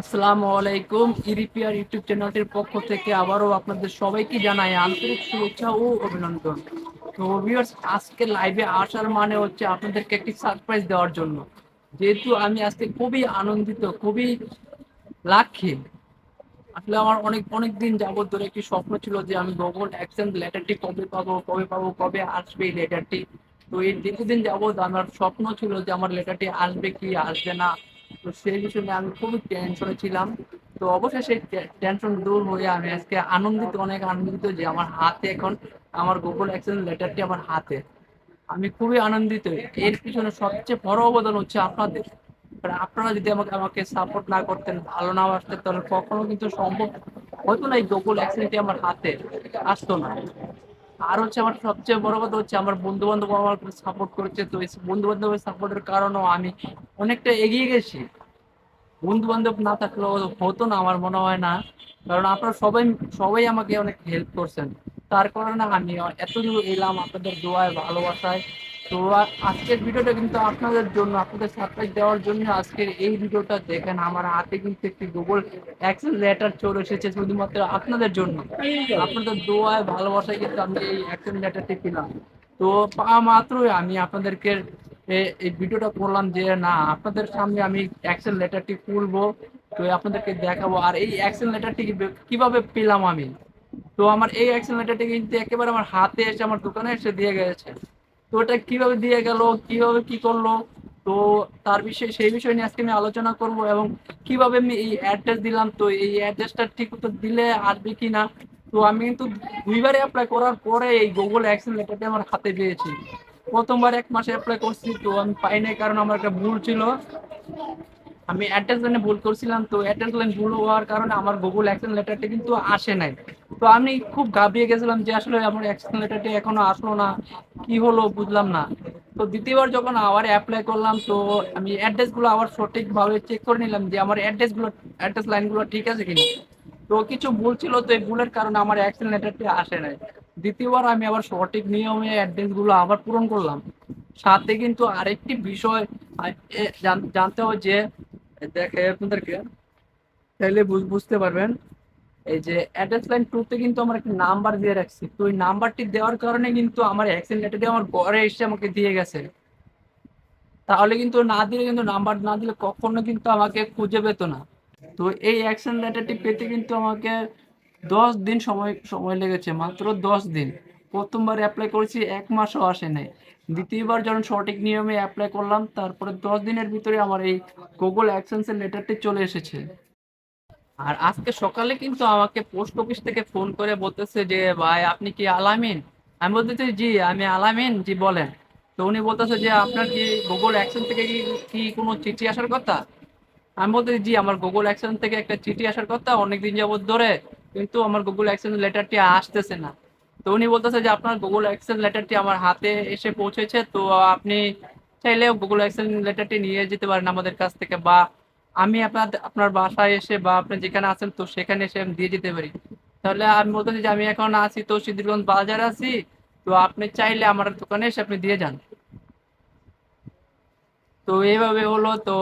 আসসালামু আলাইকুম, ইরিপিয়ার ইউটিউব চ্যানেলটির পক্ষ থেকে আবারও আপনাদের সবাইকে জানাই আন্তরিক শুভেচ্ছা ও অভিনন্দন। তো ভিউয়ার্স আজকে লাইভে আসার মানে হচ্ছে আপনাদেরকে একটি সারপ্রাইজ দেওয়ার জন্য। যেহেতু আমি আজকে খুবই আনন্দিত, খুবই লাখি আসলে আমার অনেক অনেক দিন যাবত ধরে একটি স্বপ্ন ছিল যে আমি গুগল অ্যাকশন লেটারটি কবে পাবো কবে পাবো, কবে আসবে এই লেটারটি। তো এই দীর্ঘদিন যাবত আমার স্বপ্ন ছিল যে আমার লেটারটি আসবে কি, আসবে না। তো সেই নিয়ে আমি খুবই টেনশনে ছিলাম। তো অবশ্যই সেই টেনশন দূর হয়ে আমি আজকে আনন্দিত, অনেক আনন্দিত যে আমার হাতে এখন, আমার গুগল অ্যাকশন লেটারটি আমার হাতে। আমি খুবই আনন্দিত। এর পিছনে সবচেয়ে বড় অবদান হচ্ছে আপনাদের। আপনারা যদি আমাকে আমাকে সাপোর্ট না করতেন, ভালো না আসতেন তাহলে কখনো কিন্তু সম্ভব হতো না এই গুগল অ্যাক্সিডেন্টটি আমার হাতে আসতো না। আর হচ্ছে আমার সবচেয়ে বড় কথা হচ্ছে, আমার বন্ধু বান্ধব আমার সাপোর্ট করেছে। তো এই বন্ধু বান্ধবের সাপোর্টের কারণেও আমি অনেকটা এগিয়ে গেছি। বন্ধু বান্ধব না থাকলেও হতো না, আমার মনে হয় না। কারণ আপনারা সবাই সবাই আমাকে অনেক হেল্প করছেন। তার কারণে আমি এত দূর এলাম আপনাদের দোয়ায়, ভালোবাসায়। তো আজকের ভিডিওটা কিন্তু আপনাদের জন্য, আপনাদের সারপ্রাইজ দেওয়ার জন্য আজকের এই ভিডিওটা দেখেন, আমার হাতে কিন্তু একটি গুগল অ্যাক্সেস লেটার চলে এসেছে শুধুমাত্র আপনাদের জন্য। আপনাদের দোয়ায়, ভালোবাসায় কিন্তু আমি এই অ্যাক্সেস লেটারটি পেলাম। তো পাওয়া মাত্রই আমি আপনাদেরকে এই ভিডিওটা করলাম যে, না, আপনাদের সামনে আমি অ্যাকশন লেটারটি খুলবো, তো আপনাদেরকে দেখাবো। আর এই অ্যাকশন লেটারটি কীভাবে পেলাম আমি? তো আমার এই অ্যাকশন লেটারটি কিন্তু একেবারে আমার হাতে এসে, আমার দোকানে এসে দিয়ে গেছে। তো ওটা কীভাবে দিয়ে গেল, কীভাবে কি করল? তো তার বিষয়ে, সেই বিষয় নিয়ে আজকে আমি আলোচনা করব এবং কীভাবে আমি এই অ্যাড্রেস দিলাম? তো এই অ্যাড্রেসটা ঠিক মতো দিলে আসবে কি না তো আমি কিন্তু দুইবারে অ্যাপ্লাই করার পরে এই গুগল অ্যাকশন লেটারটি আমার হাতে পেয়েছি। প্রথমবার এক মাসে অ্যাপ্লাই করছি, তো আমি পাই নাই কারণ আমার একটা ভুল ছিল। আমি অ্যাড্রেস লাইনে ভুল করছিলাম, তো অ্যাড্রেস লাইন ভুল হওয়ার কারণে আমার গুগল অ্যাকশন লেটারটি কিন্তু আসে নাই। তো আমি খুব ঘাবড়িয়ে গেছিলাম যে আসলে আমার অ্যাকশন লেটারটি এখনও আসলো না, কি হলো বুঝলাম না। তো দ্বিতীয়বার যখন আবার অ্যাপ্লাই করলাম, তো আমি অ্যাড্রেসগুলো আবার সঠিকভাবে চেক করে নিলাম যে আমার অ্যাড্রেসগুলো অ্যাড্রেস লাইনগুলো ঠিক আছে কিনা। তো কিছু ভুল ছিল, তো এই ভুলের কারণে আমার অ্যাকশন লেটারটি আসে নাই। দ্বিতীয়বার আমি আবার সঠিক নিয়মে অ্যাড্রেসগুলো আবার পূরণ করলাম। সাথে কিন্তু আরেকটি বিষয় জান- জানতে হবে যে, দেখে আপনাদেরকে তাহলে বুঝ- বুঝতে পারবেন। এই যে অ্যাড্রেস লাইন টুতে কিন্তু আমার একটা নাম্বার দিয়ে রাখছি। তো ওই নাম্বারটি দেওয়ার কারণে কিন্তু আমার অ্যাক্সিডেন্ট লেটারটি আমার ঘরে এসে আমাকে দিয়ে গেছে। তাহলে কিন্তু না দিলে কিন্তু নাম্বার না দিলে কখনো কিন্তু আমাকে খুঁজে পেতো না। তো এই অ্যাকশন লেটারটি পেতে কিন্তু আমাকে দশ দিন সময় সময় লেগেছে, মাত্র দশ দিন। প্রথমবার অ্যাপ্লাই করেছি, এক মাসও আসে নাই। দ্বিতীয়বার যখন সঠিক নিয়মে অ্যাপ্লাই করলাম, তারপরে দশ দিনের ভিতরে আমার এই গুগল অ্যাকশনসের লেটারটি চলে এসেছে। আর আজকে সকালে কিন্তু আমাকে পোস্ট অফিস থেকে ফোন করে বলতেছে যে, ভাই, আপনি কি আলামিন? আমি বলতেছি, জি, আমি আলামিন। জি, বলেন। তো উনি বলতেছে যে, আপনার কি গুগল অ্যাকশন থেকে কি কি কোনো চিঠি আসার কথা? আমি বলতেছি, জি, আমার গুগল অ্যাকশন থেকে একটা চিঠি আসার কথা, অনেকদিন যাবত ধরে। কিন্তু আমার গুগল অ্যাকশন লেটারটি আসতেছে না। তো উনি বলতেছে যে আপনার গুগল অ্যাকশন লেটারটি আমার হাতে এসে পৌঁছেছে, তো আপনি চাইলে গুগল অ্যাকশন লেটারটি নিয়ে যেতে পারেন আমাদের কাছ থেকে বা আমি আপনার আপনার বাসায় এসে বা আপনি যেখানে আছেন তো সেখানে এসে আমি দিয়ে যেতে পারি। তাহলে আমি বলতেছি যে আমি এখন আছি তো সিদ্ধিরগঞ্জ বাজারে আছি, তো আপনি চাইলে আমার দোকানে এসে আপনি দিয়ে যান। তো এইভাবে হলো, তো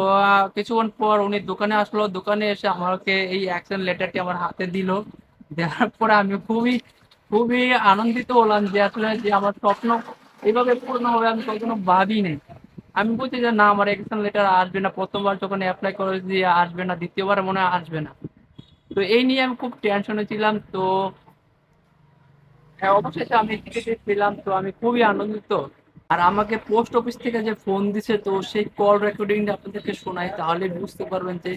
কিছুক্ষণ পর উনি দোকানে আসলো, দোকানে এসে আমাকে এই অ্যাকশন লেটারটি আমার হাতে দিল। দেওয়ার পরে আমি খুবই খুবই আনন্দিত হলাম যে আসলে যে আমার স্বপ্ন এইভাবে পূর্ণ হবে আমি কখনো ভাবিনি। আমি বলছি যে না আমার অ্যাকশন লেটার আসবে না। প্রথমবার যখন অ্যাপ্লাই করেছি আসবে না দ্বিতীয়বার মনে হয় আসবে না। তো এই নিয়ে আমি খুব টেনশনে ছিলাম। তো হ্যাঁ, অবশেষে আমি টিকিট পেলাম তো আমি খুবই আনন্দিত। আর আমাকে পোস্ট অফিস থেকে যে ফোন দিছে তো সেই কল রেকর্ডিংটা আপনাদেরকে শোনাই তাহলে বুঝতে পারবেন যে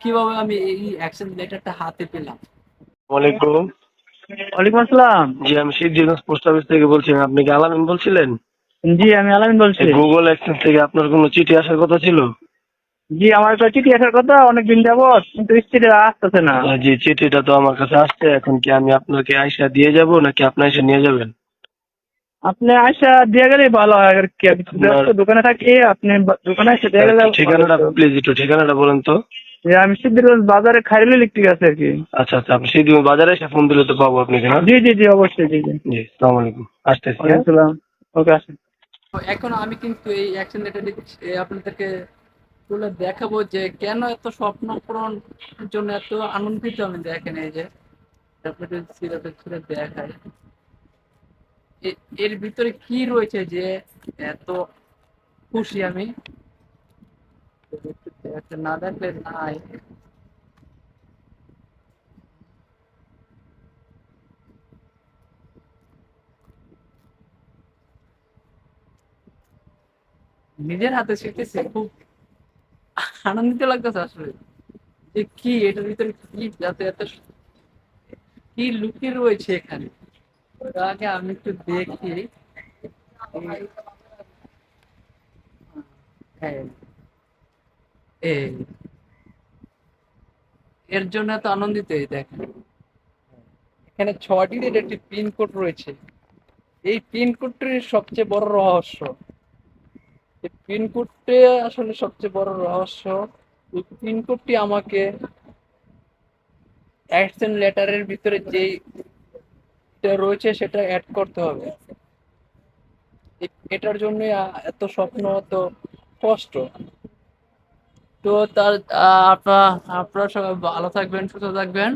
কীভাবে আমি এই অ্যাকশন লেটারটা হাতে পেলাম। ওয়ালাইকুম ওয়ালাইকুম আসসালাম। জি আমি সিদ্ধিগঞ্জ পোস্ট অফিস থেকে বলছিলাম আপনি কি আলামিন বলছিলেন? জি আমি আলামিন বলছি। গুগল অ্যাক্সেস থেকে আপনার কোনো চিঠি আসার কথা ছিল? জি আমার একটা চিঠি আসার কথা অনেকদিন যাবত কিন্তু চিঠি আসতেছে না। জি চিঠিটা তো আমার কাছে আসছে এখন কি আমি আপনাকে আইসা দিয়ে যাব নাকি আপনি এসে নিয়ে যাবেন? আপনি আসা দিয়ে গেলেই ভালো হয় আর কি দোকানে থাকি আপনি দোকানে এসে দিয়ে গেলে ঠিকানাটা প্লিজ একটু ঠিকানাটা বলেন তো। আমি সিদ্ধিরগঞ্জ বাজারে খাইরুল ইলেকট্রিক আছে আর কি। আচ্ছা আচ্ছা আপনি সিদ্ধিগঞ্জ বাজারে এসে ফোন দিলে তো পাবো আপনাকে না? জি জি জি অবশ্যই জি জি। জি সালাম আলাইকুম। আসতেছি হ্যাঁ? আসসালাম। ওকে আসেন। এখন আমি কিন্তু এই অ্যাকশন লেটারটি আপনাদেরকে তুলে দেখাবো যে কেন এত স্বপ্ন পূরণের জন্য এত আনন্দিত আমি দেখেন এই যে সিরাপে দেখাই। এর ভিতরে কি রয়েছে যে এত খুশি আমি? দেখতে না দেখলে নাই। নিজের হাতে শিখতেছি খুব আনন্দিত লাগতেছে আসলে। যে কি, এটার ভিতরে কি যাতে এত কি লুকিয়ে রয়েছে এখানে? আগে আমি একটু দেখি। হ্যাঁ এই এর জন্য এত আনন্দিত এই দেখেন। এখানে ছয়টির একটি পিনকোড রয়েছে। এই পিনকোডটির সবচেয়ে বড় রহস্য। এই পিনকোডটি আসলে সবচেয়ে বড় রহস্য। পিনকোডটি আমাকে অ্যাকশন লেটারের ভিতরে যেই রয়েছে সেটা অ্যাড করতে হবে। এটার জন্য এত স্বপ্ন, এত কষ্ট। তো তার আপনার আপনারা সবাই ভালো থাকবেন সুস্থ থাকবেন।